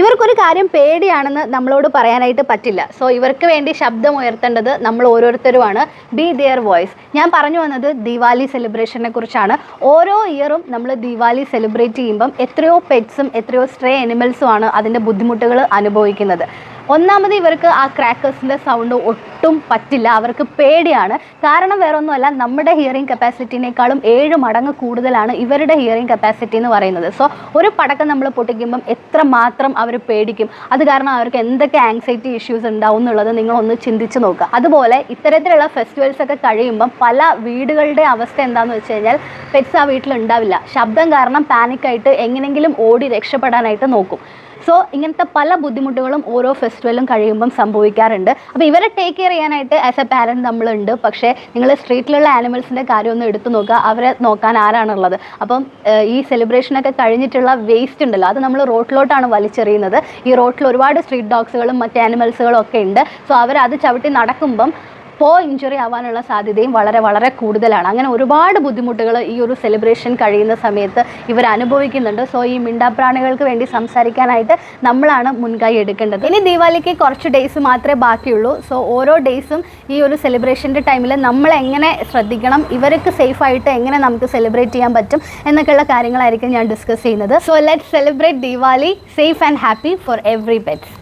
ഇവർക്കൊരു കാര്യം പേടിയാണെന്ന് നമ്മളോട് പറയാനായിട്ട് പറ്റില്ല. സോ ഇവർക്ക് വേണ്ടി ശബ്ദം ഉയർത്തേണ്ടത് നമ്മൾ ഓരോരുത്തരുമാണ്. ബി ദിയർ വോയിസ് ഞാൻ പറഞ്ഞു വന്നത് ദിവാലി സെലിബ്രേഷനെ കുറിച്ചാണ്. ഓരോ ഇയറും നമ്മൾ ദിവാലി സെലിബ്രേറ്റ് ചെയ്യുമ്പം എത്രയോ പെറ്റ്സും എത്രയോ സ്ട്രേ അനിമൽസും അതിന്റെ ബുദ്ധിമുട്ടുകൾ അനുഭവിക്കുന്നത്. ഒന്നാമത് ഇവർക്ക് ആ ക്രാക്കേഴ്സിന്റെ സൗണ്ട് ഒട്ടും പറ്റില്ല. അവർക്ക് പേടിയാണ്. കാരണം വേറെ ഒന്നുമല്ല നമ്മുടെ ഹിയറിംഗ് കപ്പാസിറ്റിനേക്കാളും ഏഴ് മടങ്ങ് കൂടുതലാണ് ഇവരുടെ ഹിയറിംഗ് കപ്പാസിറ്റി എന്ന് പറയുന്നത്. സോ ഒരു പടക്കം നമ്മൾ പൊട്ടിക്കുമ്പം എത്ര മാത്രം അവർ പേടിക്കും. അത് കാരണം അവർക്ക് എന്തൊക്കെ ആങ്സൈറ്റി ഇഷ്യൂസ് ഉണ്ടാവും എന്നുള്ളത് നിങ്ങളൊന്ന് ചിന്തിച്ച് നോക്കുക. അതുപോലെ ഇത്തരത്തിലുള്ള ഫെസ്റ്റിവൽസ് ഒക്കെ കഴിയുമ്പം പല വീടുകളുടെ അവസ്ഥ എന്താണെന്ന് വെച്ച് കഴിഞ്ഞാൽ പെറ്റ്സ് ആ വീട്ടിൽ ഉണ്ടാവില്ല. ശബ്ദം കാരണം പാനിക്കായിട്ട് എങ്ങനെങ്കിലും ഓടി രക്ഷപ്പെടാനായിട്ട് നോക്കും. സോ ഇങ്ങനത്തെ പല ബുദ്ധിമുട്ടുകളും ഓരോ ഫെസ്റ്റിവലും കഴിയുമ്പം സംഭവിക്കാറുണ്ട്. അപ്പോൾ ഇവരെ ടേക്ക് കെയർ ചെയ്യാനായിട്ട് ആസ് എ പാരന്റ് നമ്മളുണ്ട്. പക്ഷേ നിങ്ങൾ സ്ട്രീറ്റിലുള്ള ആനിമൽസിന്റെ കാര്യമൊന്നും എടുത്തു നോക്കുക. അവരെ നോക്കാൻ ആരാണുള്ളത്? അപ്പം ഈ സെലിബ്രേഷനൊക്കെ കഴിഞ്ഞിട്ടുള്ള വേസ്റ്റ് ഉണ്ടല്ലോ. അത് നമ്മൾ റോട്ടിലോട്ടാണ് വലിച്ചെറിയുന്നത്. ഈ റോട്ടിൽ ഒരുപാട് സ്ട്രീറ്റ് ഡോഗ്സുകളും മറ്റ് ആനിമൽസുകളും ഒക്കെ ഉണ്ട്. സോ അവർ അത് ചവിട്ടി നടക്കുമ്പം പോ ഇഞ്ചുറി ആവാനുള്ള സാധ്യതയും വളരെ വളരെ കൂടുതലാണ്. അങ്ങനെ ഒരുപാട് ബുദ്ധിമുട്ടുകൾ ഈ ഒരു സെലിബ്രേഷൻ കഴിയുന്ന സമയത്ത് ഇവർ അനുഭവിക്കുന്നുണ്ട്. സോ ഈ മിണ്ടാപ്രാണികൾക്ക് വേണ്ടി സംസാരിക്കാനായിട്ട് നമ്മളാണ് മുൻകൈ എടുക്കേണ്ടത്. ഇനി ദീപാവലിക്ക് കുറച്ച് ഡേയ്സ് മാത്രമേ ബാക്കിയുള്ളൂ. സോ ഓരോ ഡേയ്സും ഈ ഒരു സെലിബ്രേഷന്റെ ടൈമിൽ നമ്മൾ എങ്ങനെ ശ്രദ്ധിക്കണം ഇവർക്ക് സേഫായിട്ട് എങ്ങനെ നമുക്ക് സെലിബ്രേറ്റ് ചെയ്യാൻ പറ്റും എന്നൊക്കെയുള്ള കാര്യങ്ങളായിരിക്കും ഞാൻ ഡിസ്കസ് ചെയ്യുന്നത്. So let celebrate Deepavali. Safe and happy for every pets